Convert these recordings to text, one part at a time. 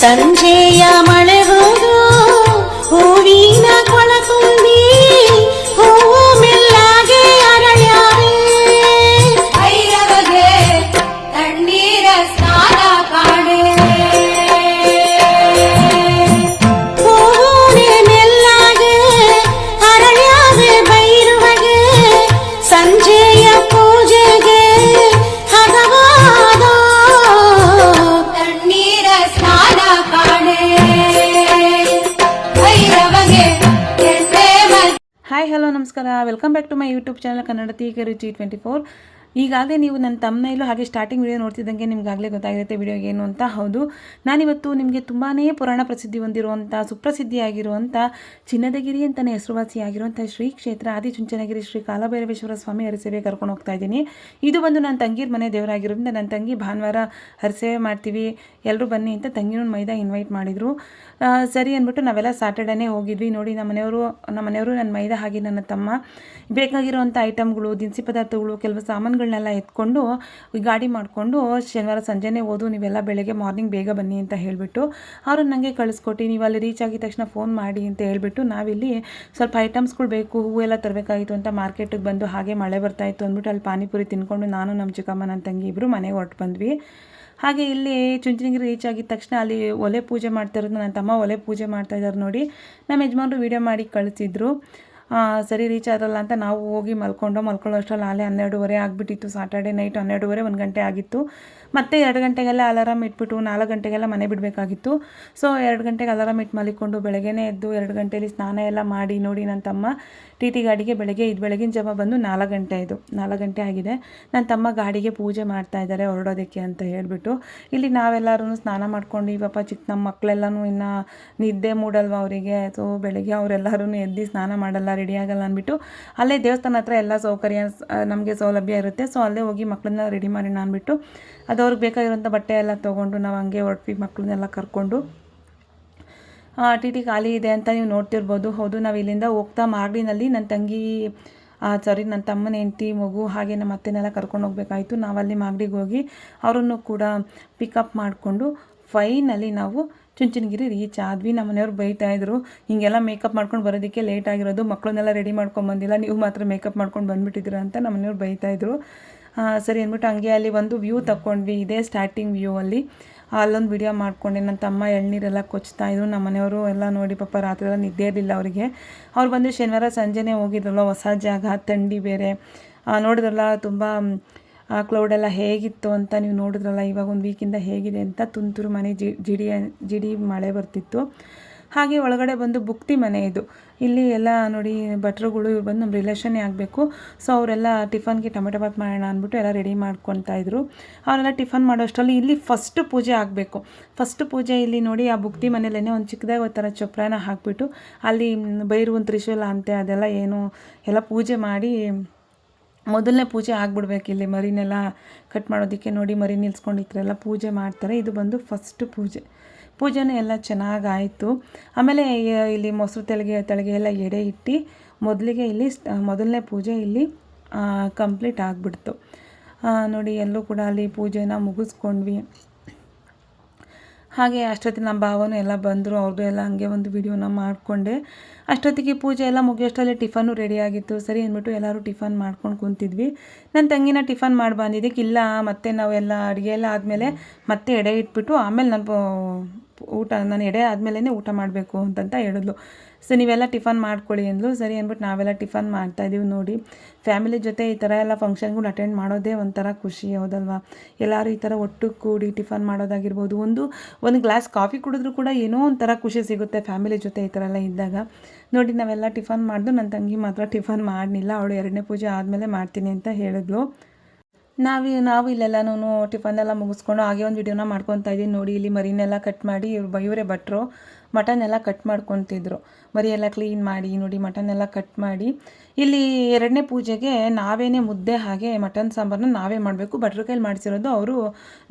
ಸಂಜೆಯ ಮಳೆ ಹೋದು ಹೂವಿನ ನಮಸ್ಕಾರ welcome back to my YouTube channel Kannada ತೀಕೆ ರುಚಿ ಟ್ವೆಂಟಿ ಫೋರ್ ಈಗಾಗಲೇ ನೀವು ನನ್ನ ತಮ್ಮನೈಲು ಹಾಗೆ ಸ್ಟಾರ್ಟಿಂಗ್ ವಿಡಿಯೋ ನೋಡ್ತಿದ್ದಂಗೆ ನಿಮ್ಗಾಗಲೇ ಗೊತ್ತಾಗಿರುತ್ತೆ ವಿಡಿಯೋ ಏನು ಅಂತ. ಹೌದು. ನಾನಿವತ್ತು ನಿಮಗೆ ತುಂಬಾ ಪುರಾಣ ಪ್ರಸಿದ್ಧಿ ಹೊಂದಿರುವಂಥ ಸುಪ್ರಸಿದ್ಧಿಯಾಗಿರುವಂಥ ಚಿನ್ನದಗಿರಿ ಅಂತಲೇ ಹೆಸರುವಾಸಿಯಾಗಿರುವಂಥ ಶ್ರೀ ಕ್ಷೇತ್ರ ಆದಿಚುಂಚನಗಿರಿ ಶ್ರೀ ಕಾಲಭೈರವೇಶ್ವರ ಸ್ವಾಮಿ ಹರಿಸೇವೆ ಕರ್ಕೊಂಡು ಹೋಗ್ತಾ ಇದ್ದೀನಿ. ಇದು ಬಂದು ನನ್ನ ತಂಗಿರ ಮನೆ ದೇವರಾಗಿರೋದ್ರಿಂದ ನನ್ನ ತಂಗಿ ಭಾನುವಾರ ಹರಿಸೇವೆ ಮಾಡ್ತೀವಿ. ಎಲ್ಲರೂ ಬನ್ನಿ ಅಂತ ತಂಗಿನ ಮೈದಾ ಇನ್ವೈಟ್ ಮಾಡಿದರು. ಸರಿ ಅಂದ್ಬಿಟ್ಟು ನಾವೆಲ್ಲ ಸ್ಯಾಟರ್ಡೇನೇ ಹೋಗಿದ್ವಿ. ನೋಡಿ, ನಮ್ಮ ಮನೆಯವರು ನಮ್ಮ ಮನೆಯವರು ನನ್ನ ಮೈದಾ ಹಾಗೆ ನನ್ನ ತಮ್ಮ. ಬೇಕಾಗಿರುವಂಥ ಐಟಮ್ಗಳು ದಿನಸಿ ಪದಾರ್ಥಗಳು, ಕೆಲವು ಸಾಮಾನುಗಳನ್ನೆಲ್ಲ ಎತ್ಕೊಂಡು ಗಾಡಿ ಮಾಡಿಕೊಂಡು ಶನಿವಾರ ಸಂಜೆನೇ ಓದು, ನೀವೆಲ್ಲ ಬೆಳಗ್ಗೆ ಮಾರ್ನಿಂಗ್ ಬೇಗ ಬನ್ನಿ ಅಂತ ಹೇಳಿಬಿಟ್ಟು ಅವರು ನನಗೆ ಕಳಿಸ್ಕೊಟ್ಟು, ನೀವು ಅಲ್ಲಿ ರೀಚ್ ಆಗಿದ ತಕ್ಷಣ ಫೋನ್ ಮಾಡಿ ಅಂತ ಹೇಳಿಬಿಟ್ಟು ನಾವಿಲ್ಲಿ ಸ್ವಲ್ಪ ಐಟಮ್ಸ್ಗಳು ಬೇಕು ಹೂವೆಲ್ಲ ತರಬೇಕಾಗಿತ್ತು ಅಂತ ಮಾರ್ಕೆಟಿಗೆ ಬಂದು ಹಾಗೆ ಮಳೆ ಬರ್ತಾ ಇತ್ತು ಅಂದ್ಬಿಟ್ಟು ಅಲ್ಲಿ ಪಾನಿಪುರಿ ತಿನ್ಕೊಂಡು ನಾನು ನಮ್ಮ ಚಿಕ್ಕಮ್ಮ ನನ್ನ ತಂಗಿ ಇಬ್ಬರು ಮನೆಗೆ ಹೊರಟು ಬಂದ್ವಿ. ಹಾಗೆ ಇಲ್ಲಿ ಚುಂಚನಗಿರಿ ರೀಚ್ ಆಗಿದ ತಕ್ಷಣ ಅಲ್ಲಿ ಒಲೆ ಪೂಜೆ ಮಾಡ್ತಾ ಇರೋದು ನನ್ನ ತಮ್ಮ ಒಲೆ ಪೂಜೆ ಮಾಡ್ತಾ ಇದ್ದಾರೆ ನೋಡಿ. ನಮ್ಮ ಯಜಮಾನರು ವೀಡಿಯೋ ಮಾಡಿ ಕಳಿಸಿದ್ರು. ಸರಿ ರೀಚ್ ಆದಲ್ಲ ಅಂತ ನಾವು ಹೋಗಿ ಮಲ್ಕೊಂಡು ಮಲ್ಕೊಳ್ಳೋ ಅಷ್ಟರಲ್ಲಿ ಅಲ್ಲೇ ಹನ್ನೆರಡುವರೆ ಆಗಿಬಿಟ್ಟಿತ್ತು. ಸಾಟರ್ಡೆ ನೈಟ್ ಹನ್ನೆರಡುವರೆ ಒಂದು ಗಂಟೆ ಆಗಿತ್ತು. ಮತ್ತೆ ಎರಡು ಗಂಟೆಗೆಲ್ಲ ಅಲಾರಾಮ್ ಇಟ್ಬಿಟ್ಟು ನಾಲ್ಕು ಗಂಟೆಗೆಲ್ಲ ಮನೆ ಬಿಡಬೇಕಾಗಿತ್ತು. ಸೊ ಎರಡು ಗಂಟೆಗೆ ಅಲಾರಾಮ್ ಇಟ್ಟು ಮಲಿಕೊಂಡು ಬೆಳಗ್ಗೆನೇ ಎದ್ದು ಎರಡು ಗಂಟೆಲಿ ಸ್ನಾನ ಎಲ್ಲ ಮಾಡಿ ನೋಡಿ ನನ್ನ ತಮ್ಮ. ಟಿ ಟಿ ಗಾಡಿಗೆ ಬೆಳಗ್ಗೆ ಇದು ಬೆಳಗಿನ ಜಮ ಬಂದು ನಾಲ್ಕು ಗಂಟೆ ಇದು ನಾಲ್ಕು ಗಂಟೆ ಆಗಿದೆ. ನನ್ನ ತಮ್ಮ ಗಾಡಿಗೆ ಪೂಜೆ ಮಾಡ್ತಾ ಇದ್ದಾರೆ ಹೊರಡೋದಕ್ಕೆ ಅಂತ ಹೇಳಿಬಿಟ್ಟು. ಇಲ್ಲಿ ನಾವೆಲ್ಲರೂ ಸ್ನಾನ ಮಾಡ್ಕೊಂಡು ಇವಪ್ಪ ಚಿಕ್ಕ ನಮ್ಮ ಮಕ್ಕಳೆಲ್ಲನೂ ಇನ್ನು ನಿದ್ದೆ ಮೂಡಲ್ವ ಅವರಿಗೆ? ಸೊ ಬೆಳಗ್ಗೆ ಅವರೆಲ್ಲರೂ ಎದ್ದು ಸ್ನಾನ ಮಾಡಲ್ಲ ರೆಡಿ ಆಗಲ್ಲ ಅಂದ್ಬಿಟ್ಟು ಅಲ್ಲೇ ದೇವಸ್ಥಾನ ಹತ್ರ ಎಲ್ಲ ಸೌಕರ್ಯ ನಮಗೆ ಸೌಲಭ್ಯ ಇರುತ್ತೆ. ಸೊ ಅಲ್ಲೇ ಹೋಗಿ ಮಕ್ಕಳನ್ನ ರೆಡಿ ಮಾಡೋಣ ಅಂದ್ಬಿಟ್ಟು. ಅದು ಅವ್ರಿಗೆ ಬೇಕಾಗಿರುವಂಥ ಬಟ್ಟೆ ಎಲ್ಲ ತೊಗೊಂಡು, ನಾವು ಹಂಗೆ ಹೊರಟ್ವಿ ಮಕ್ಕಳನ್ನೆಲ್ಲ ಕರ್ಕೊಂಡು. ಟಿ ಟಿ ಖಾಲಿ ಇದೆ ಅಂತ ನೀವು ನೋಡ್ತಿರ್ಬೋದು. ಹೌದು, ನಾವು ಇಲ್ಲಿಂದ ಹೋಗ್ತಾ ಮಾಗಡಿನಲ್ಲಿ ನನ್ನ ತಂಗಿ ಸಾರಿ ನನ್ನ ತಮ್ಮನ ಹೆಂಡತಿ, ಮಗು ಹಾಗೆ ನಮ್ಮ ಅತ್ತೆನೆಲ್ಲ ಕರ್ಕೊಂಡು ಹೋಗ್ಬೇಕಾಯಿತು. ನಾವಲ್ಲಿ ಮಾಗಡಿಗೆ ಹೋಗಿ ಅವರನ್ನು ಕೂಡ ಪಿಕಪ್ ಮಾಡಿಕೊಂಡು ಫೈನಲ್ಲಿ ನಾವು ಚುಂಚನಗಿರಿ ರೀಚ್ ಆದ್ವಿ. ನಮ್ಮ ಮನೆಯವ್ರು ಬೈತಾಯಿದ್ರು ಹೀಗೆಲ್ಲ ಮೇಕಪ್ ಮಾಡ್ಕೊಂಡು ಬರೋದಕ್ಕೆ ಲೇಟ್ ಆಗಿರೋದು ಮಕ್ಕಳನ್ನೆಲ್ಲ ರೆಡಿ ಮಾಡ್ಕೊಂಡು ಬಂದಿಲ್ಲ, ನೀವು ಮಾತ್ರ ಮೇಕಪ್ ಮಾಡ್ಕೊಂಡು ಬಂದುಬಿಟ್ಟಿದ್ದೀರ ಅಂತ ನಮ್ಮ ಮನೆಯವ್ರು ಬೈತಾಯಿದ್ರು ಸರಿ ಅಂದ್ಬಿಟ್ಟು ಹಂಗೆ ಅಲ್ಲಿ ಒಂದು ವ್ಯೂ ತಗೊಂಡ್ವಿ ಇದೇ ಸ್ಟಾರ್ಟಿಂಗ್ ವ್ಯೂ ಅಲ್ಲಿ. ಅಲ್ಲೊಂದು ವಿಡಿಯೋ ಮಾಡ್ಕೊಂಡೆ. ನನ್ನ ತಮ್ಮ ಎಳ್ನೀರೆಲ್ಲ ಕೊಚ್ತಾ ಇದ್ರು. ನಮ್ಮ ಮನೆಯವರು ಎಲ್ಲ ನೋಡಿ ಪಾಪ ರಾತ್ರಿ ಎಲ್ಲ ನಿದ್ದೆ ಇರಲಿಲ್ಲ ಅವರಿಗೆ. ಅವ್ರು ಬಂದು ಶನಿವಾರ ಸಂಜೆನೇ ಹೋಗಿದ್ರಲ್ಲ ಹೊಸ ಜಾಗ ಥಂಡಿ ಬೇರೆ. ಆ, ನೋಡಿದ್ರಲ್ಲ ತುಂಬ ಕ್ಲೌಡ್ ಕ್ಲೌಡೆಲ್ಲ ಹೇಗಿತ್ತು ಅಂತ ನೀವು ನೋಡಿದ್ರಲ್ಲ ಇವಾಗ ಒಂದು ವೀಕಿಂದ ಹೇಗಿದೆ ಅಂತ ತುಂತುರು ಮನೆ ಜಿಡಿ ಜಿಡಿ ಮಳೆ ಬರ್ತಿತ್ತು. ಹಾಗೆ ಒಳಗಡೆ ಬಂದು ಬುಕ್ತಿ ಮನೆ ಇದು. ಇಲ್ಲಿ ಎಲ್ಲ ನೋಡಿ ಭಟ್ರುಗಳು ಇವ್ರು ಬಂದು ನಮ್ಮ ರಿಲೇಷನ್ನೇ ಆಗಬೇಕು. ಸೊ ಅವರೆಲ್ಲ ಟಿಫನ್ಗೆ ಟೊಮೆಟೊ ಬಾತ್ ಮಾಡೋಣ ಅಂದ್ಬಿಟ್ಟು ಎಲ್ಲ ರೆಡಿ ಮಾಡ್ಕೊತಾ ಇದ್ರು. ಅವರೆಲ್ಲ ಟಿಫನ್ ಮಾಡೋ ಅಷ್ಟರಲ್ಲಿ ಇಲ್ಲಿ ಫಸ್ಟ್ ಪೂಜೆ ಆಗಬೇಕು. ಫಸ್ಟ್ ಪೂಜೆ ಇಲ್ಲಿ ನೋಡಿ ಆ ಬುಕ್ತಿ ಮನೇಲೇ ಒಂದು ಚಿಕ್ಕದಾಗಿ ಒಂಥರ ಥರ ಚೊಪ್ರಾನ ಹಾಕ್ಬಿಟ್ಟು ಅಲ್ಲಿ ಬೈರು, ತ್ರಿಶೂಲ, ಅಂತೆ ಅದೆಲ್ಲ ಏನು ಎಲ್ಲ ಪೂಜೆ ಮಾಡಿ ಮೊದಲನೇ ಪೂಜೆ ಆಗ್ಬಿಡ್ಬೇಕು ಇಲ್ಲಿ ಮರಿನೆಲ್ಲ ಕಟ್ ಮಾಡೋದಕ್ಕೆ ನೋಡಿ ಮರಿ ನಿಲ್ಸ್ಕೊಂಡು ಈ ಎಲ್ಲ ಪೂಜೆ ಮಾಡ್ತಾರೆ. ಇದು ಬಂದು ಫಸ್ಟ್ ಪೂಜೆ. ಪೂಜೆನೂ ಎಲ್ಲ ಚೆನ್ನಾಗಾಯಿತು. ಆಮೇಲೆ ಇಲ್ಲಿ ಮೊಸರು ತೆಳಗೆ ತೆಳಗೆ ಎಲ್ಲ ಎಡೆ ಇಟ್ಟು ಮೊದಲಿಗೆ ಇಲ್ಲಿ ಮೊದಲನೇ ಪೂಜೆ ಇಲ್ಲಿ ಕಂಪ್ಲೀಟ್ ಆಗಿಬಿಡ್ತು. ನೋಡಿ, ಎಲ್ಲೂ ಕೂಡ ಅಲ್ಲಿ ಪೂಜೆನ ಮುಗಿಸ್ಕೊಂಡ್ವಿ. ಹಾಗೆ ಅಷ್ಟೊತ್ತಿಗೆ ನಮ್ಮ ಭಾವನೂ ಎಲ್ಲ ಬಂದರು. ಅವ್ರದ್ದು ಎಲ್ಲ ಹಂಗೆ ಒಂದು ವಿಡಿಯೋನ ಮಾಡಿಕೊಂಡೆ. ಅಷ್ಟೊತ್ತಿಗೆ ಪೂಜೆ ಎಲ್ಲ ಮುಗಿಯೋಷ್ಟರಲ್ಲಿ ಟಿಫನು ರೆಡಿ ಆಗಿತ್ತು. ಸರಿ ಅಂದ್ಬಿಟ್ಟು ಎಲ್ಲರೂ ಟಿಫನ್ ಮಾಡ್ಕೊಂಡು ಕುಂತಿದ್ವಿ. ನನ್ನ ತಂಗಿನ ಟಿಫನ್ ಮಾಡಿ ಬಂದಿದ್ದಕ್ಕೆ ಇಲ್ಲ, ಮತ್ತೆ ನಾವೆಲ್ಲ ಅಡುಗೆ ಎಲ್ಲ ಆದಮೇಲೆ ಮತ್ತೆ ಎಡೆ ಇಟ್ಬಿಟ್ಟು ಆಮೇಲೆ ನಾನು ಊಟ, ನಾನು ಎಡೆ ಆದಮೇಲೇ ಊಟ ಮಾಡಬೇಕು ಅಂತಂತ ಹೇಳಿದ್ಲು. ಸೊ ನೀವೆಲ್ಲ ಟಿಫನ್ ಮಾಡ್ಕೊಳ್ಳಿ ಅಂದ್ಲು. ಸರಿ ಅಂದ್ಬಿಟ್ಟು ನಾವೆಲ್ಲ ಟಿಫನ್ ಮಾಡ್ತಾಯಿದ್ದೀವಿ ನೋಡಿ. ಫ್ಯಾಮಿಲಿ ಜೊತೆ ಈ ಥರ ಎಲ್ಲ ಫಂಕ್ಷನ್ಗಳು ಅಟೆಂಡ್ ಮಾಡೋದೇ ಒಂಥರ ಖುಷಿ, ಹೌದಲ್ವಾ? ಎಲ್ಲರೂ ಈ ಥರ ಒಟ್ಟು ಕೂಡಿ ಟಿಫನ್ ಮಾಡೋದಾಗಿರ್ಬೋದು. ಒಂದು ಒಂದು ಗ್ಲಾಸ್ ಕಾಫಿ ಕುಡಿದ್ರೂ ಕೂಡ ಏನೋ ಒಂಥರ ಖುಷಿ ಸಿಗುತ್ತೆ ಫ್ಯಾಮಿಲಿ ಜೊತೆ ಈ ಥರ ಎಲ್ಲ ಇದ್ದಾಗ. ನೋಡಿ, ನಾವೆಲ್ಲ ಟಿಫನ್ ಮಾಡಿದ್ವು ನನ್ನ ತಂಗಿ ಮಾತ್ರ ಟಿಫನ್ ಮಾಡಲಿಲ್ಲ. ಅವಳು ಎರಡನೇ ಪೂಜೆ ಆದಮೇಲೆ ಮಾಡ್ತೀನಿ ಅಂತ ಹೇಳಿದ್ಲು. ನಾವು ನಾವು ಇಲ್ಲೆಲ್ಲನೂ ಟಿಫನ್ ಎಲ್ಲ ಮುಗಿಸ್ಕೊಂಡು ಹಾಗೆ ಒಂದು ವಿಡಿಯೋನ ಮಾಡ್ಕೊತಾ ಇದ್ದೀನಿ. ನೋಡಿ, ಇಲ್ಲಿ ಮರಿನೆಲ್ಲ ಕಟ್ ಮಾಡಿ ಇವ್ರು ಇವರೇ ಭಟ್ರು ಮಟನ್ ಎಲ್ಲ ಕಟ್ ಮಾಡ್ಕೊತಿದ್ರು. ಮರಿ ಎಲ್ಲ ಕ್ಲೀನ್ ಮಾಡಿ, ನೋಡಿ ಮಟನ್ ಎಲ್ಲ ಕಟ್ ಮಾಡಿ. ಇಲ್ಲಿ ಎರಡನೇ ಪೂಜೆಗೆ ನಾವೇನೇ ಮುದ್ದೆ ಹಾಗೆ ಮಟನ್ ಸಾಂಬಾರನ್ನ ನಾವೇ ಮಾಡಬೇಕು. ಭಟ್ರ ಕೈಲಿ ಮಾಡಿಸಿರೋದು ಅವರು.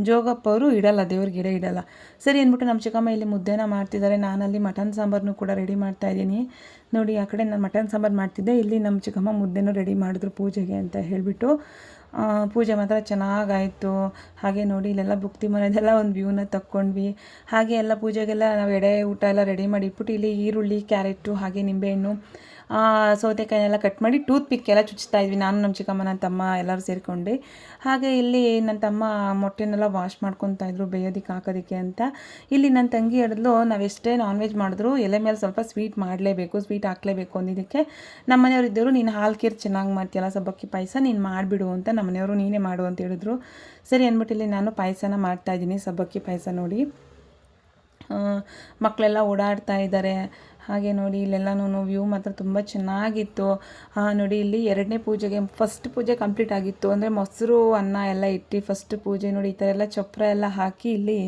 ಜೋಗಪ್ಪ ಅವರು ಇಡಲ್ಲ ದೇವ್ರಿಗೆ ಗಿಡ ಇಡಲ್ಲ. ಸರಿ ಅಂದ್ಬಿಟ್ಟು ನಮ್ಮ ಚಿಕ್ಕಮ್ಮ ಇಲ್ಲಿ ಮುದ್ದೆನ ಮಾಡ್ತಿದ್ದಾರೆ. ನಾನಲ್ಲಿ ಮಟನ್ ಸಾಂಬಾರನ್ನು ಕೂಡ ರೆಡಿ ಮಾಡ್ತಾ ಇದ್ದೀನಿ. ನೋಡಿ, ಆ ಕಡೆ ನಾನು ಮಟನ್ ಸಾಂಬಾರು ಮಾಡ್ತಿದ್ದೆ. ಇಲ್ಲಿ ನಮ್ಮ ಚಿಕ್ಕಮ್ಮ ಮುದ್ದೆನೂ ರೆಡಿ ಮಾಡಿದ್ರು ಪೂಜೆಗೆ ಅಂತ ಹೇಳಿಬಿಟ್ಟು. ಪೂಜೆ ಮಾತ್ರ ಚೆನ್ನಾಗಾಯಿತು. ಹಾಗೆ ನೋಡಿ, ಇಲ್ಲೆಲ್ಲ ಬುಕ್ತಿ ಮನೆದೆಲ್ಲ ಒಂದು ವ್ಯೂನ ತಕ್ಕೊಂಡ್ವಿ. ಹಾಗೆ ಎಲ್ಲ ಪೂಜೆಗೆಲ್ಲ ನಾವು ಎಡೆ ಊಟ ಎಲ್ಲ ರೆಡಿ ಮಾಡಿ ಇಟ್ಬಿಟ್ಟು ಇಲ್ಲಿ ಈರುಳ್ಳಿ, ಕ್ಯಾರೆಟು, ಹಾಗೆ ನಿಂಬೆಹಣ್ಣು ಸೌತೆಕಾಯಿನೆಲ್ಲ ಕಟ್ ಮಾಡಿ ಟೂತ್ ಪಿಕ್ ಎಲ್ಲ ಚುಚ್ತಾ ಇದ್ವಿ. ನಾನು, ನಮ್ಮ ಚಿಕ್ಕಮ್ಮ, ನನ್ನ ತಮ್ಮ ಎಲ್ಲರೂ ಸೇರಿಕೊಂಡು. ಹಾಗೆ ಇಲ್ಲಿ ನನ್ನ ತಮ್ಮ ಮೊಟ್ಟೆನೆಲ್ಲ ವಾಶ್ ಮಾಡ್ಕೊತಾ ಇದ್ರು ಬೇಯೋದಕ್ಕೆ ಹಾಕೋದಕ್ಕೆ ಅಂತ. ಇಲ್ಲಿ ನನ್ನ ತಂಗಿ ಹಿಡಿದ್ಲು ನಾವು ಎಷ್ಟೇ ನಾನ್ ವೆಜ್ ಮಾಡಿದ್ರು ಎಲೆ ಮೇಲೆ ಸ್ವಲ್ಪ ಸ್ವೀಟ್ ಮಾಡಲೇಬೇಕು ಸ್ವೀಟ್ ಹಾಕ್ಲೇಬೇಕು ಅಂದಿದ್ದಕ್ಕೆ. ನಮ್ಮ ಮನೆಯವ್ರು ಇದ್ದರು, ನೀನು ಹಾಲು ಕೀರ್ ಚೆನ್ನಾಗಿ ಮಾಡ್ತೀಯಲ್ಲ, ಸಬ್ಬಕ್ಕಿ ಪಾಯಸ, ನೀನು ಮಾಡಿಬಿಡು ಅಂತ ನಮ್ಮ ಮನೆಯವರು ನೀನೇ ಮಾಡು ಅಂತ ಹೇಳಿದ್ರು. ಸರಿ ಅಂದ್ಬಿಟ್ಟು ಇಲ್ಲಿ ನಾನು ಪಾಯಸನ ಮಾಡ್ತಾಯಿದ್ದೀನಿ ಸಬ್ಬಕ್ಕಿ ಪಾಯಸ ನೋಡಿ. ಮಕ್ಕಳೆಲ್ಲ ಓಡಾಡ್ತಾ ಇದ್ದಾರೆ. ಹಾಗೆ ನೋಡಿ, ಇಲ್ಲೆಲ್ಲನೂ ವ್ಯೂ ಮಾತ್ರ ತುಂಬ ಚೆನ್ನಾಗಿತ್ತು. ನೋಡಿ, ಇಲ್ಲಿ ಎರಡನೇ ಪೂಜೆಗೆ ಫಸ್ಟ್ ಪೂಜೆ ಕಂಪ್ಲೀಟ್ ಆಗಿತ್ತು. ಅಂದರೆ ಮೊಸರು, ಅನ್ನ ಎಲ್ಲ ಇಟ್ಟು ಫಸ್ಟ್ ಪೂಜೆ ನೋಡಿ, ಈ ಥರ ಎಲ್ಲ ಚಪ್ರ ಎಲ್ಲ ಹಾಕಿ ಇಲ್ಲಿ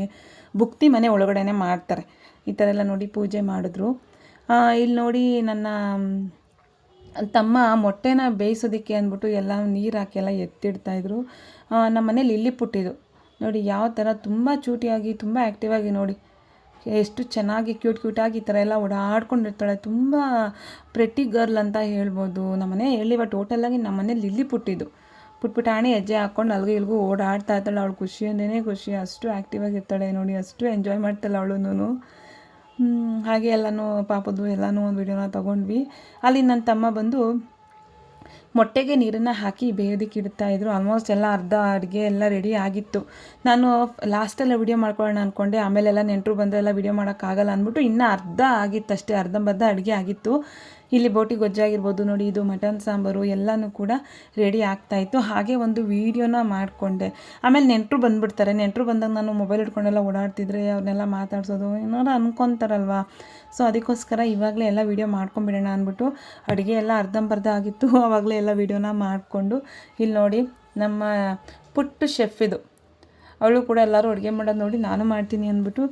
ಬುಕ್ತಿ ಮನೆ ಒಳಗಡೆನೆ ಮಾಡ್ತಾರೆ. ಈ ಥರ ಎಲ್ಲ ನೋಡಿ ಪೂಜೆ ಮಾಡಿದ್ರು. ಇಲ್ಲಿ ನೋಡಿ ನನ್ನ ತಮ್ಮ ಮೊಟ್ಟೆನ ಬೇಯಿಸೋದಕ್ಕೆ ಅಂದ್ಬಿಟ್ಟು ಎಲ್ಲ ನೀರು ಹಾಕಿ ಎಲ್ಲ ಎತ್ತಿಡ್ತಾಯಿದ್ರು ನಮ್ಮ ಮನೇಲಿ ಇಲ್ಲಿ ಪುಟ್ಟಿದ್ದು. ನೋಡಿ, ಯಾವ ಥರ ತುಂಬ ಚೂಟಿಯಾಗಿ, ತುಂಬ ಆ್ಯಕ್ಟಿವಾಗಿ ನೋಡಿ. ಎಷ್ಟು ಚೆನ್ನಾಗಿ ಕ್ಯೂಟ್ ಕ್ಯೂಟಾಗಿ ಈ ಥರ ಎಲ್ಲ ಓಡಾಡ್ಕೊಂಡಿರ್ತಾಳೆ. ತುಂಬ ಪ್ರೆಟ್ಟಿ ಗರ್ಲ್ ಅಂತ ಹೇಳ್ಬೋದು. ನಮ್ಮನೆ ಹೇಳಿವ ಟೋಟಲಾಗಿ ನಮ್ಮನೆ ಲಿಲ್ಲಿ ಪುಟ್ಟಿದ್ದು. ಪುಟ್ಪುಟಾಣಿ ಹೆಜ್ಜೆ ಹಾಕ್ಕೊಂಡು ಅಲ್ಗೂ ಇಲ್ಗೂ ಓಡಾಡ್ತಾ ಇರ್ತಾಳೆ. ಅವಳು ಅಂದೇ ಖುಷಿ. ಅಷ್ಟು ಆ್ಯಕ್ಟಿವ್ ಆಗಿರ್ತಾಳೆ ನೋಡಿ. ಅಷ್ಟು ಎಂಜಾಯ್ ಮಾಡ್ತಾಳೆ ಅವಳು ಹಾಗೆ ಎಲ್ಲನೂ ಪಾಪದ್ದು ಎಲ್ಲನೂ ಒಂದು ವೀಡಿಯೋನ ತೊಗೊಂಡ್ವಿ. ಅಲ್ಲಿ ನನ್ನ ತಮ್ಮ ಬಂದು ಮೊಟ್ಟೆಗೆ ನೀರನ್ನು ಹಾಕಿ ಬೇಯೋದಕ್ಕೆ ಇಡ್ತಾ ಇದ್ರು. ಆಲ್ಮೋಸ್ಟ್ ಎಲ್ಲ ಅರ್ಧ ಅಡುಗೆ ಎಲ್ಲ ರೆಡಿ ಆಗಿತ್ತು. ನಾನು ಲಾಸ್ಟೆಲ್ಲ ವಿಡಿಯೋ ಮಾಡ್ಕೊಳ್ಳೋಣ ಅಂದ್ಕೊಂಡೆ ಆಮೇಲೆಲ್ಲ ನೆಂಟರು ಬಂದರೆಲ್ಲ ವಿಡಿಯೋ ಮಾಡೋಕ್ಕಾಗಲ್ಲ ಅಂದ್ಬಿಟ್ಟು ಇನ್ನೂ ಅರ್ಧ ಆಗಿತ್ತು ಅಷ್ಟೇ ಅರ್ಧಂಬರ್ಧ ಅಡುಗೆ ಆಗಿತ್ತು. ಇಲ್ಲಿ ಬೋಟಿ ಗೊಜ್ಜಾಗಿರ್ಬೋದು ನೋಡಿ ಇದು ಮಟನ್ ಸಾಂಬಾರು ಎಲ್ಲನೂ ಕೂಡ ರೆಡಿ ಆಗ್ತಾಯಿತ್ತು ಹಾಗೆ ಒಂದು ವೀಡಿಯೋನ ಮಾಡಿಕೊಂಡೆ. ಆಮೇಲೆ ನೆಂಟರು ಬಂದುಬಿಡ್ತಾರೆ. ನೆಂಟರು ಬಂದಾಗ ನಾನು ಮೊಬೈಲ್ ಹಿಡ್ಕೊಂಡೆಲ್ಲ ಓಡಾಡ್ತಿದ್ರೆ ಅವ್ರನ್ನೆಲ್ಲ ಮಾತಾಡ್ಸೋದು ಏನಾರು ಅನ್ಕೊತಾರಲ್ವ. ಸೊ ಅದಕ್ಕೋಸ್ಕರ ಇವಾಗಲೇ ಎಲ್ಲ ವೀಡಿಯೋ ಮಾಡ್ಕೊಂಬಿಡೋಣ ಅಂದ್ಬಿಟ್ಟು ಅಡುಗೆ ಎಲ್ಲ ಅರ್ಧಂಬರ್ಧ ಆಗಿತ್ತು. ಆವಾಗಲೇ ಎಲ್ಲ ವೀಡಿಯೋನ ಮಾಡಿಕೊಂಡು ಇಲ್ಲಿ ನೋಡಿ ನಮ್ಮ ಪುಟ್ಟು ಶೆಫ್ ಇದು. ಅವಳು ಕೂಡ ಎಲ್ಲರೂ ಅಡುಗೆ ಮಾಡೋದು ನೋಡಿ ನಾನು ಮಾಡ್ತೀನಿ ಅಂದ್ಬಿಟ್ಟು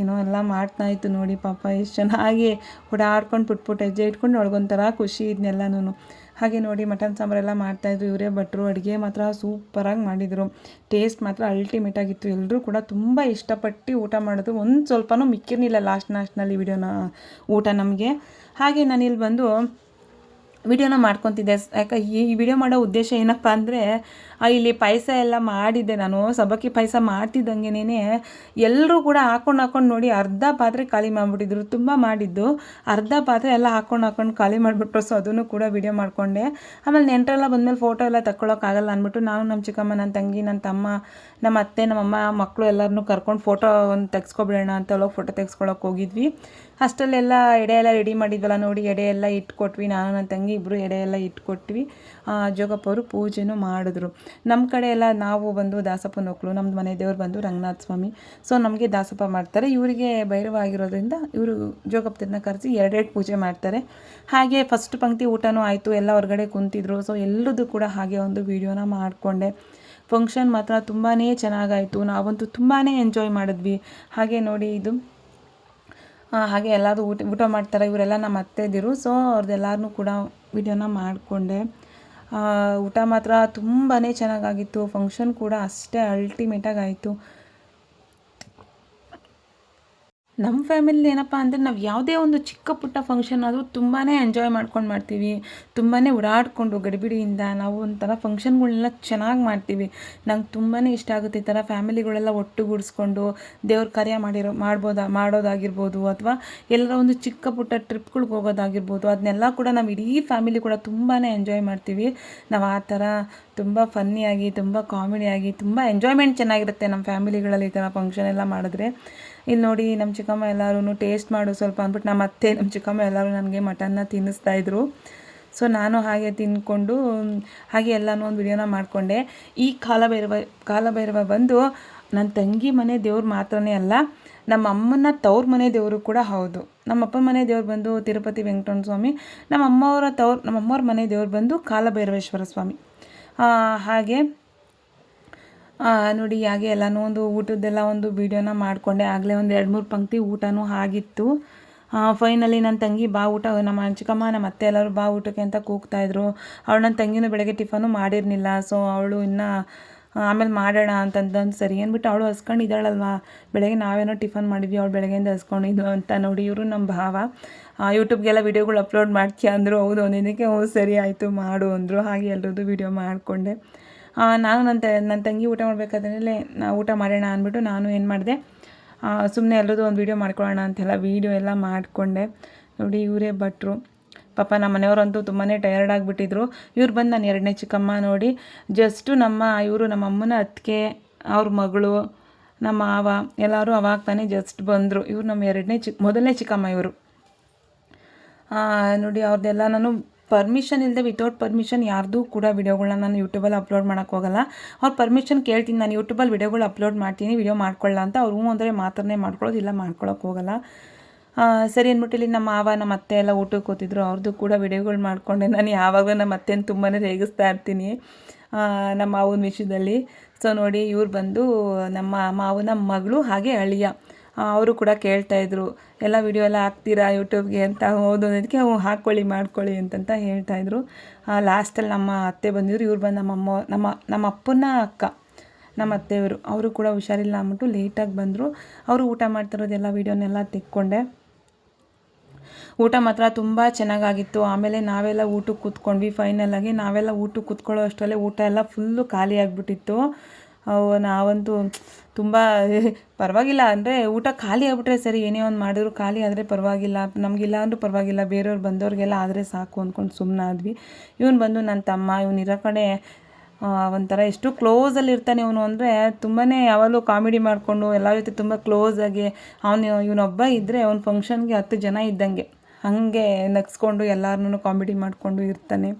ಏನೋ ಎಲ್ಲ ಮಾಡ್ತಾಯಿತ್ತು ನೋಡಿ ಪಾಪ, ಎಷ್ಟು ಚೆನ್ನಾಗಿ ಓಡಾಡ್ಕೊಂಡು ಪುಟ್ ಪುಟ್ಟ ಹೆಜ್ಜೆ ಇಟ್ಕೊಂಡು ಒಳಗೊಂಥರ ಖುಷಿ ಇದನ್ನೆಲ್ಲನೂ ಹಾಗೆ ನೋಡಿ ಮಟನ್ ಸಾಂಬಾರೆಲ್ಲ ಮಾಡ್ತಾಯಿದ್ರು ಇವರೇ ಭಟ್ರು, ಅಡುಗೆ ಮಾತ್ರ ಸೂಪರಾಗಿ ಮಾಡಿದರು. ಟೇಸ್ಟ್ ಮಾತ್ರ ಅಲ್ಟಿಮೇಟಾಗಿತ್ತು ಎಲ್ಲರೂ ಕೂಡ ತುಂಬ ಇಷ್ಟಪಟ್ಟು ಊಟ ಮಾಡೋದು ಒಂದು ಸ್ವಲ್ಪನೂ ಮಿಕ್ಕಿರಲಿಲ್ಲ ಲಾಸ್ಟ್ ಲಾಸ್ಟ್ನಲ್ಲಿ ವಿಡಿಯೋನ ಊಟ ನಮಗೆ. ಹಾಗೆ ನಾನಿಲ್ಲಿ ಬಂದು ವಿಡಿಯೋನ ಮಾಡ್ಕೊತಿದ್ದೆ. ಯಾಕೆ ಈ ವಿಡಿಯೋ ಮಾಡೋ ಉದ್ದೇಶ ಏನಪ್ಪ ಅಂದರೆ ಇಲ್ಲಿ ಪಾಯಸ ಎಲ್ಲ ಮಾಡಿದ್ದೆ ನಾನು, ಸಬ್ಬಕ್ಕಿ ಪಾಯಸ ಮಾಡ್ತಿದ್ದಂಗೆನೇ ಎಲ್ಲರೂ ಕೂಡ ಹಾಕೊಂಡು ಹಾಕೊಂಡು ನೋಡಿ ಅರ್ಧ ಪಾತ್ರೆ ಖಾಲಿ ಮಾಡಿಬಿಟ್ಟಿದ್ರು, ತುಂಬ ಮಾಡಿದ್ದು. ಅರ್ಧ ಪಾತ್ರೆ ಎಲ್ಲ ಹಾಕೊಂಡು ಹಾಕೊಂಡು ಖಾಲಿ ಮಾಡಿಬಿಟ್ರು ಸೊ ಅದನ್ನು ಕೂಡ ವಿಡಿಯೋ ಮಾಡಿಕೊಂಡೆ. ಆಮೇಲೆ ನೆಂಟರೆಲ್ಲ ಬಂದಮೇಲೆ ಫೋಟೋ ಎಲ್ಲ ತಗೊಳಕ್ಕಾಗಲ್ಲ ಅಂದ್ಬಿಟ್ಟು ನಾನು ನಮ್ಮ ಚಿಕ್ಕಮ್ಮ ನನ್ನ ತಂಗಿ ನನ್ನ ತಮ್ಮ ನಮ್ಮ ಅತ್ತೆ ನಮ್ಮಮ್ಮ ಮಕ್ಕಳು ಎಲ್ಲರನ್ನೂ ಕರ್ಕೊಂಡು ಫೋಟೋ ಒಂದು ತೆಗ್ಸ್ಕೊಬಿಡೋಣ ಅಂತ ಹೇಳೋ ಫೋಟೋ ತೆಗ್ಸ್ಕೊಳಕ್ಕೆ ಹೋಗಿದ್ವಿ. ಅಷ್ಟಲ್ಲೆಲ್ಲ ಎಡೆ ಎಲ್ಲ ರೆಡಿ ಮಾಡಿದ್ವಲ್ಲ ನೋಡಿ, ಎಡೆ ಎಲ್ಲ ಇಟ್ಕೊಟ್ವಿ. ನಾನು ನನ್ನ ತಂಗಿ ಇಬ್ಬರು ಎಡೆ ಎಲ್ಲ ಇಟ್ಕೊಟ್ವಿ. ಜೋಗಪ್ಪ ಅವರು ಪೂಜೆನೂ ಮಾಡಿದ್ರು. ನಮ್ಮ ಕಡೆ ಎಲ್ಲ ನಾವು ಬಂದು ದಾಸಪ್ಪನ ಮಕ್ಕಳು ನಮ್ಮ ಮನೆ ದೇವ್ರು ಬಂದು ರಂಗನಾಥ ಸ್ವಾಮಿ. ಸೊ ನಮಗೆ ದಾಸಪ್ಪ ಮಾಡ್ತಾರೆ. ಇವರಿಗೆ ಭೈರವ ಆಗಿರೋದ್ರಿಂದ ಇವರು ಜೋಗಪ್ಪನ ಕರೆಸಿ ಎರಡೆರಡು ಪೂಜೆ ಮಾಡ್ತಾರೆ. ಹಾಗೆ ಫಸ್ಟ್ ಪಂಕ್ತಿ ಊಟನೂ ಆಯಿತು. ಎಲ್ಲ ಹೊರಗಡೆ ಕುಂತಿದ್ರು. ಸೊ ಎಲ್ಲದೂ ಕೂಡ ಹಾಗೆ ಒಂದು ವೀಡಿಯೋನ ಮಾಡಿಕೊಂಡೆ. ಫಂಕ್ಷನ್ ಮಾತ್ರ ತುಂಬಾ ಚೆನ್ನಾಗಾಯಿತು. ನಾವಂತೂ ತುಂಬಾ ಎಂಜಾಯ್ ಮಾಡಿದ್ವಿ. ಹಾಗೆ ನೋಡಿ ಇದು. ಹಾಗೆ ಎಲ್ಲರೂ ಊಟ ಊಟ ಮಾಡ್ತಾರೆ? ಇವರೆಲ್ಲ ನಮ್ಮ ಅತ್ತೆದಿರು. ಸೊ ಅವ್ರದ್ದೆಲ್ಲರನ್ನೂ ಕೂಡ ವಿಡಿಯೋನ ಮಾಡಿಕೊಂಡೆ. ಊಟ ಮಾತ್ರ ತುಂಬಾ ಚೆನ್ನಾಗಾಗಿತ್ತು. ಫಂಕ್ಷನ್ ಕೂಡ ಅಷ್ಟೇ ಅಲ್ಟಿಮೇಟಾಗಿ ಆಯಿತು. ನಮ್ಮ ಫ್ಯಾಮಿಲಿ ಏನಪ್ಪ ಅಂದರೆ ನಾವು ಯಾವುದೇ ಒಂದು ಚಿಕ್ಕ ಪುಟ್ಟ ಫಂಕ್ಷನ್ ಆದರೂ ತುಂಬಾ ಎಂಜಾಯ್ ಮಾಡ್ಕೊಂಡು ಮಾಡ್ತೀವಿ. ತುಂಬಾ ಓಡಾಡಿಕೊಂಡು ಗಡಿಬಿಡಿಯಿಂದ ನಾವು ಒಂಥರ ಫಂಕ್ಷನ್ಗಳನ್ನೆಲ್ಲ ಚೆನ್ನಾಗಿ ಮಾಡ್ತೀವಿ. ನಂಗೆ ತುಂಬಾ ಇಷ್ಟ ಆಗುತ್ತೆ ಈ ಥರ ಫ್ಯಾಮಿಲಿಗಳೆಲ್ಲ ಒಟ್ಟುಗೂಡಿಸ್ಕೊಂಡು ದೇವ್ರ ಕಾರ್ಯ ಮಾಡಿರೋ, ಮಾಡ್ಬೋದಾ, ಮಾಡೋದಾಗಿರ್ಬೋದು ಅಥವಾ ಎಲ್ಲರ ಒಂದು ಚಿಕ್ಕ ಪುಟ್ಟ ಟ್ರಿಪ್ಗಳಿಗೆ ಹೋಗೋದಾಗಿರ್ಬೋದು. ಅದನ್ನೆಲ್ಲ ಕೂಡ ನಾವು ಇಡೀ ಫ್ಯಾಮಿಲಿ ಕೂಡ ತುಂಬಾ ಎಂಜಾಯ್ ಮಾಡ್ತೀವಿ. ನಾವು ಆ ಥರ ತುಂಬ ಫನ್ನಿಯಾಗಿ ತುಂಬ ಕಾಮಿಡಿಯಾಗಿ ತುಂಬ ಎಂಜಾಯ್ಮೆಂಟ್ ಚೆನ್ನಾಗಿರುತ್ತೆ ನಮ್ಮ ಫ್ಯಾಮಿಲಿಗಳಲ್ಲಿ ಈ ಥರ ಫಂಕ್ಷನ್ ಎಲ್ಲ ಮಾಡಿದ್ರೆ. ಇಲ್ಲಿ ನೋಡಿ ನಮ್ಮ ಚಿಕ್ಕಮ್ಮ ಎಲ್ಲರೂ ಟೇಸ್ಟ್ ಮಾಡು ಸ್ವಲ್ಪ ಅಂದ್ಬಿಟ್ಟು ನಮ್ಮ ಅತ್ತೆ, ನಮ್ಮ ಚಿಕ್ಕಮ್ಮ ಎಲ್ಲರೂ ನನಗೆ ಮಟನ್ನ ತಿನ್ನಿಸ್ತಾ ಇದ್ರು. ಸೊ ನಾನು ಹಾಗೆ ತಿಂದ್ಕೊಂಡು ಹಾಗೆ ಎಲ್ಲನೂ ಒಂದು ವಿಡಿಯೋನ ಮಾಡಿಕೊಂಡೆ. ಈ ಕಾಲಭೈರವ ಕಾಲಭೈರವ ಬಂದು ನನ್ನ ತಂಗಿ ಮನೆ ದೇವ್ರು ಮಾತ್ರನೇ ಅಲ್ಲ, ನಮ್ಮ ಅಮ್ಮನ ತವ್ರ ಮನೆ ದೇವರು ಕೂಡ ಹೌದು. ನಮ್ಮ ಅಪ್ಪನ ಮನೆ ದೇವ್ರು ಬಂದು ತಿರುಪತಿ ವೆಂಕಟರಮಣ ಸ್ವಾಮಿ ನಮ್ಮ ಅಮ್ಮವರ ತವ್ರ, ನಮ್ಮ ಅಮ್ಮವ್ರ ಮನೆ ದೇವ್ರು ಬಂದು ಕಾಲಭೈರವೇಶ್ವರ ಸ್ವಾಮಿ. ಹಾಗೆ ನೋಡಿ, ಹಾಗೆ ಎಲ್ಲನೂ ಒಂದು ಊಟದ್ದೆಲ್ಲ ಒಂದು ವೀಡಿಯೋನ ಮಾಡಿಕೊಂಡೆ. ಆಗಲೇ ಒಂದು ಎರಡು ಮೂರು ಪಂಕ್ತಿ ಊಟನೂ ಆಗಿತ್ತು. ಫೈನಲಿ ನನ್ನ ತಂಗಿ ಬಾ ಊಟ, ನಮ್ಮ ಚಿಕ್ಕಮ್ಮ, ನಮ್ಮ ಅತ್ತೆ ಎಲ್ಲರೂ ಬಾ ಊಟಕ್ಕೆ ಅಂತ ಕೂಗ್ತಾಯಿದ್ರು ಅವಳು ನನ್ನ ತಂಗಿನೂ ಬೆಳಗ್ಗೆ ಟಿಫನು ಮಾಡಿರಲಿಲ್ಲ. ಸೊ ಅವಳು ಇನ್ನೂ ಆಮೇಲೆ ಮಾಡೋಣ ಅಂತಂದಂದು ಸರಿ ಅಂದ್ಬಿಟ್ಟು ಅವಳು ಹಸ್ಕೊಂಡಿದ್ದಾಳಲ್ವ. ಬೆಳಗ್ಗೆ ನಾವೇನೋ ಟಿಫನ್ ಮಾಡಿದ್ವಿ, ಅವಳು ಬೆಳಗ್ಗೆಯಿಂದ ಹಸ್ಕೊಂಡಿದ್ಲು ಅಂತ ನೋಡಿ ಇವರು ನಮ್ಮ ಭಾವ. ಯೂಟ್ಯೂಬ್ಗೆಲ್ಲ ವೀಡಿಯೋಗಳು ಅಪ್ಲೋಡ್ ಮಾಡ್ತೀಯ ಅಂದರು. ಹೌದು ಒಂದಿನಕ್ಕೆ ಹ್ಞೂ ಸರಿ ಆಯಿತು ಮಾಡು ಅಂದರು. ಹಾಗೆ ಎಲ್ಲರದ್ದು ವೀಡಿಯೋ ಮಾಡಿಕೊಂಡೆ. ನಾನು ನನ್ನ ನನ್ನ ತಂಗಿ ಊಟ ಮಾಡಬೇಕಾದ್ರೆ ನಾ ಊಟ ಮಾಡೋಣ ಅಂದ್ಬಿಟ್ಟು ನಾನು ಏನು ಮಾಡಿದೆ ಸುಮ್ಮನೆ ಎಲ್ಲರದು ಒಂದು ವೀಡಿಯೋ ಮಾಡ್ಕೊಳ್ಳೋಣ ಅಂತೆಲ್ಲ ವೀಡಿಯೋ ಎಲ್ಲ ಮಾಡಿಕೊಂಡೆ. ನೋಡಿ, ಇವರೇ ಭಟ್ರು. ಪಾಪ ನಮ್ಮ ಮನೆಯವರಂತೂ ತುಂಬಾ ಟಯರ್ಡ್ ಆಗಿಬಿಟ್ಟಿದ್ರು. ಇವ್ರು ಬಂದು ನಾನು ಎರಡನೇ ಚಿಕ್ಕಮ್ಮ ನೋಡಿ ಜಸ್ಟು ನಮ್ಮ, ಇವರು ನಮ್ಮ ಅಮ್ಮನ ಅತ್ತಿಗೆ, ಅವ್ರ ಮಗಳು, ನಮ್ಮ ಮಾವ, ಎಲ್ಲರೂ ಅವಾಗ ತಾನೇ ಜಸ್ಟ್ ಬಂದರು. ಇವರು ನಮ್ಮ ಎರಡನೇ ಚಿಕ್ಕ ಮೊದಲನೇ ಚಿಕ್ಕಮ್ಮ ಇವರು. ನೋಡಿ ಅವ್ರದ್ದೆಲ್ಲ ನಾನು ಪರ್ಮಿಷನ್ ಇಲ್ಲದೆ ವಿತೌಟ್ ಪರ್ಮಿಷನ್ ಯಾರ್ದೂ ಕೂಡ ವಿಡಿಯೋಗಳನ್ನ ನಾನು ಯೂಟ್ಯೂಬಲ್ಲಿ ಅಪ್ಲೋಡ್ ಮಾಡೋಕೆ ಹೋಗಲ್ಲ. ಅವ್ರ ಪರ್ಮಿಷನ್ ಕೇಳ್ತೀನಿ, ನಾನು ಯೂಟ್ಯೂಬಲ್ಲಿ ವಿಡಿಯೋಗಳು ಅಪ್ಲೋಡ್ ಮಾಡ್ತೀನಿ ವಿಡಿಯೋ ಮಾಡ್ಕೊಳ್ಳ ಅಂತ. ಅವ್ರು ಹ್ಞೂ ಅಂದರೆ ಮಾತ್ರನೇ ಮಾಡ್ಕೊಳ್ಳೋದು, ಇಲ್ಲ ಮಾಡ್ಕೊಳ್ಳೋಕೆ ಹೋಗಲ್ಲ. ಸರಿ ಅಂದ್ಬಿಟ್ಟು ಇಲ್ಲಿ ನಮ್ಮ ಮಾವ, ನಮ್ಮ ಅತ್ತೆ ಎಲ್ಲ ಊಟಕ್ಕೆ ಕೂತಿದ್ರು. ಅವ್ರದ್ದು ಕೂಡ ವಿಡಿಯೋಗಳು ಮಾಡಿಕೊಂಡೆ. ನಾನು ಯಾವಾಗಲೂ ನಮ್ಮ ಅತ್ತೆನ ತುಂಬಾ ರೇಗಿಸ್ತಾ ಇರ್ತೀನಿ. ನಮ್ಮ ಮಾವನ ವಿಷಯದಲ್ಲಿ. ಸೊ ನೋಡಿ ಇವ್ರು ಬಂದು ನಮ್ಮ ಮಾವನ ಮಗಳು ಹಾಗೆ ಅಳಿಯ. ಅವರು ಕೂಡ ಕೇಳ್ತಾ ಇದ್ರು, ಎಲ್ಲ ವಿಡಿಯೋ ಎಲ್ಲ ಹಾಕ್ತೀರಾ ಯೂಟ್ಯೂಬ್ಗೆ ಅಂತ ಹೌದು ಅದಕ್ಕೆ ಹಾಕೊಳ್ಳಿ ಹಾಕ್ಕೊಳ್ಳಿ, ಮಾಡ್ಕೊಳ್ಳಿ ಅಂತಂತ ಹೇಳ್ತಾ ಇದ್ರು. ಲಾಸ್ಟಲ್ಲಿ ನಮ್ಮ ಅತ್ತೆ ಬಂದಿದ್ರು, ಇವ್ರು ಬಂದು ನಮ್ಮಮ್ಮ ನಮ್ಮ ನಮ್ಮ ಅಪ್ಪನ ಅಕ್ಕ, ನಮ್ಮ ಅತ್ತೆಯವರು, ಅವರು ಕೂಡ ಹುಷಾರಿಲ್ಲ ಅಂದ್ಬಿಟ್ಟು ಲೇಟಾಗಿ ಬಂದರು. ಅವರು ಊಟ ಮಾಡ್ತಿರೋದೆಲ್ಲ ವೀಡಿಯೋನೆಲ್ಲ ತೆಕ್ಕೊಂಡೆ. ಊಟ ಮಾತ್ರ ತುಂಬ ಚೆನ್ನಾಗಾಗಿತ್ತು. ಆಮೇಲೆ ನಾವೆಲ್ಲ ಊಟಕ್ಕೆ ಕೂತ್ಕೊಂಡ್ವಿ. ಫೈನಲ್ ಆಗಿ ನಾವೆಲ್ಲ ಊಟಕ್ಕೆ ಕೂತ್ಕೊಳ್ಳೋ ಅಷ್ಟರಲ್ಲೇ ಊಟ ಎಲ್ಲ ಫುಲ್ಲು ಖಾಲಿ ಆಗಿಬಿಟ್ಟಿತ್ತು. ಅವು ನಾವಂತೂ ತುಂಬ ಪರವಾಗಿಲ್ಲ. ಅಂದರೆ ಊಟ ಖಾಲಿ ಆಗಿಬಿಟ್ರೆ ಸರಿ, ಏನೇ ಒಂದು ಮಾಡಿದ್ರು ಖಾಲಿ ಆದರೆ ಪರವಾಗಿಲ್ಲ. ನಮಗಿಲ್ಲ ಅಂದರೂ ಪರವಾಗಿಲ್ಲ. ಬೇರೆಯವ್ರು ಬಂದವ್ರಿಗೆಲ್ಲ ಆದರೆ ಸಾಕು ಅಂದ್ಕೊಂಡು ಸುಮ್ಮನಾದ್ವಿ ಇವನು ಬಂದು ನನ್ನ ತಮ್ಮ, ಇವನು ಇರೋ ಕಡೆ ಒಂಥರ ಎಷ್ಟು ಕ್ಲೋಸಲ್ಲಿ ಇರ್ತಾನೆ ಇವನು ಅಂದರೆ ತುಂಬಾ ಯಾವಾಗಲೂ ಕಾಮಿಡಿ ಮಾಡಿಕೊಂಡು ಎಲ್ಲ ಜೊತೆ ತುಂಬ ಕ್ಲೋಸಾಗಿ ಅವನು ಇವನೊಬ್ಬ ಇದ್ದರೆ ಅವ್ನ ಫಂಕ್ಷನ್ಗೆ ಹತ್ತು ಜನ ಇದ್ದಂಗೆ. ಹಾಗೆ ನಗ್ಸ್ಕೊಂಡು ಎಲ್ಲರನ್ನೂ ಕಾಮಿಡಿ ಮಾಡಿಕೊಂಡು ಇರ್ತಾನೆ.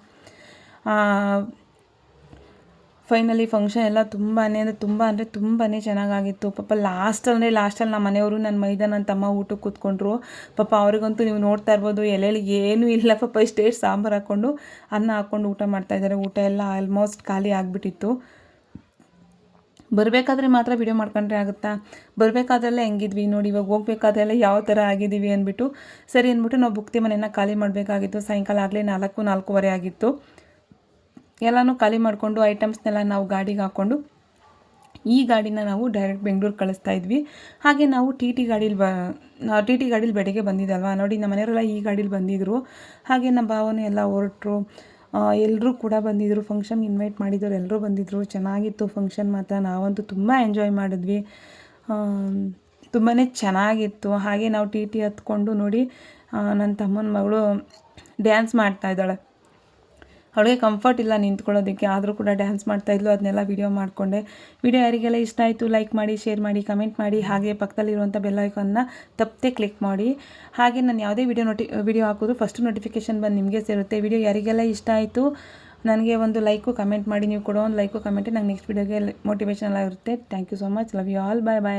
ಫೈನಲಿ ಫಂಕ್ಷನ್ ಎಲ್ಲ ತುಂಬಾ ಅಂದರೆ ತುಂಬ ಅಂದರೆ ತುಂಬಾ ಚೆನ್ನಾಗಾಗಿತ್ತು. ಪಾಪ ಲಾಸ್ಟ್ ಅಂದರೆ ಲಾಸ್ಟಲ್ಲಿ ನಮ್ಮ ಮನೆಯವರು ನನ್ನ ಮೈದ ನನ್ನ ತಮ್ಮ ಊಟಕ್ಕೆ ಕೂತ್ಕೊಂಡ್ರು. ಪಾಪ ಅವ್ರಿಗಂತೂ ನೀವು ನೋಡ್ತಾ ಇರ್ಬೋದು, ಎಲೆಯಲ್ಲಿ ಏನೂ ಇಲ್ಲ. ಪಾಪ ಇಷ್ಟೇ ಸಾಂಬಾರು ಹಾಕ್ಕೊಂಡು ಅನ್ನ ಹಾಕ್ಕೊಂಡು ಊಟ ಮಾಡ್ತಾ ಇದ್ದಾರೆ. ಊಟ ಎಲ್ಲ ಆಲ್ಮೋಸ್ಟ್ ಖಾಲಿ ಆಗಿಬಿಟ್ಟಿತ್ತು. ಬರಬೇಕಾದ್ರೆ ಮಾತ್ರ ವಿಡಿಯೋ ಮಾಡ್ಕೊಂಡ್ರೆ ಆಗುತ್ತಾ? ಬರಬೇಕಾದ್ರೆಲ್ಲ ಹೆಂಗಿದ್ವಿ ನೋಡಿ, ಇವಾಗ ಹೋಗ್ಬೇಕಾದ್ರೆಲ್ಲ ಯಾವ ಥರ ಆಗಿದ್ದೀವಿ ಅಂದ್ಬಿಟ್ಟು, ಸರಿ ಅಂದ್ಬಿಟ್ಟು ನಾವು ಬುಕ್ತಿ ಮನೆಯನ್ನು ಖಾಲಿ ಮಾಡಬೇಕಾಗಿತ್ತು. ಸಾಯಂಕಾಲ ಆಗಲೇ ನಾಲ್ಕು, ನಾಲ್ಕೂವರೆ ಆಗಿತ್ತು. ಎಲ್ಲನೂ ಖಾಲಿ ಮಾಡಿಕೊಂಡು ಐಟಮ್ಸ್ನೆಲ್ಲ ನಾವು ಗಾಡಿಗೆ ಹಾಕ್ಕೊಂಡು ಈ ಗಾಡಿನ ನಾವು ಡೈರೆಕ್ಟ್ ಬೆಂಗಳೂರು ಕಳಿಸ್ತಾ ಇದ್ವಿ. ಹಾಗೆ ನಾವು ಟಿ ಟಿ ಗಾಡೀಲಿ ಬ ಟಿ ಟಿ ಗಾಡೀಲಿ ಬೆಳಗ್ಗೆ ಬಂದಿದ್ದಲ್ವ? ನೋಡಿ ನಮ್ಮ ಮನೆಯವರೆಲ್ಲ ಈ ಗಾಡೀಲಿ ಬಂದಿದ್ದರು ಹಾಗೆ ನಮ್ಮ ಭಾವನೆ ಎಲ್ಲ ಹೊರಟ್ರು. ಎಲ್ಲರೂ ಕೂಡ ಬಂದಿದ್ದರು ಫಂಕ್ಷನ್ಗೆ ಇನ್ವೈಟ್ ಮಾಡಿದ್ದವ್ರು ಎಲ್ಲರೂ ಬಂದಿದ್ದರು ಚೆನ್ನಾಗಿತ್ತು ಫಂಕ್ಷನ್ ಮಾತ್ರ. ನಾವಂತೂ ತುಂಬ ಎಂಜಾಯ್ ಮಾಡಿದ್ವಿ. ತುಂಬಾ ಚೆನ್ನಾಗಿತ್ತು. ಹಾಗೆ ನಾವು ಟಿ ಟಿ ಹತ್ಕೊಂಡು ನೋಡಿ ನನ್ನ ತಮ್ಮನ ಮಗಳು ಡ್ಯಾನ್ಸ್ ಮಾಡ್ತಾ ಇದ್ದಾಳೆ. ಅವಳಿಗೆ ಕಂಫರ್ಟ್ ಇಲ್ಲ ನಿಂತ್ಕೊಳ್ಳೋದಕ್ಕೆ. ಆದರೂ ಕೂಡ ಡ್ಯಾನ್ಸ್ ಮಾಡ್ತಾಯಿದ್ಲು ಅದನ್ನೆಲ್ಲ ವೀಡಿಯೋ ಮಾಡಿಕೊಂಡೆ. ವಿಡಿಯೋ ಯಾರಿಗೆಲ್ಲ ಇಷ್ಟ ಆಯಿತು ಲೈಕ್ ಮಾಡಿ ಶೇರ್ ಮಾಡಿ ಕಮೆಂಟ್ ಮಾಡಿ, ಹಾಗೆ ಪಕ್ಕದಲ್ಲಿರುವಂಥ ಬೆಲ್ ಐಕಾನ್ನ ತಪ್ಪದೆ ಕ್ಲಿಕ್ ಮಾಡಿ. ಹಾಗೆ ನಾನು ಯಾವುದೇ ವಿಡಿಯೋ ನೋಟಿ ವಿಡಿಯೋ ಹಾಕಿದ್ರು ಫಸ್ಟ್ ನೋಟಿಫಿಕೇಷನ್ ಬಂದು ನಿಮಗೆ ಸೇರುತ್ತೆ. ವಿಡಿಯೋ ಯಾರಿಗೆಲ್ಲ ಇಷ್ಟ ಆಯಿತು, ನನಗೆ ಒಂದು ಲೈಕು ಕಮೆಂಟ್ ಮಾಡಿ, ನೀವು ಕೊಡೋ ಒಂದು ಲೈಕು ಕಮೆಂಟೇ ನಂಗೆ ನೆಕ್ಸ್ಟ್ ವಿಡಿಯೋಗೆ ಮೋಟಿವೇಶನ್ ಎಲ್ಲ ಇರುತ್ತೆ. Thank you so much love you all bye bye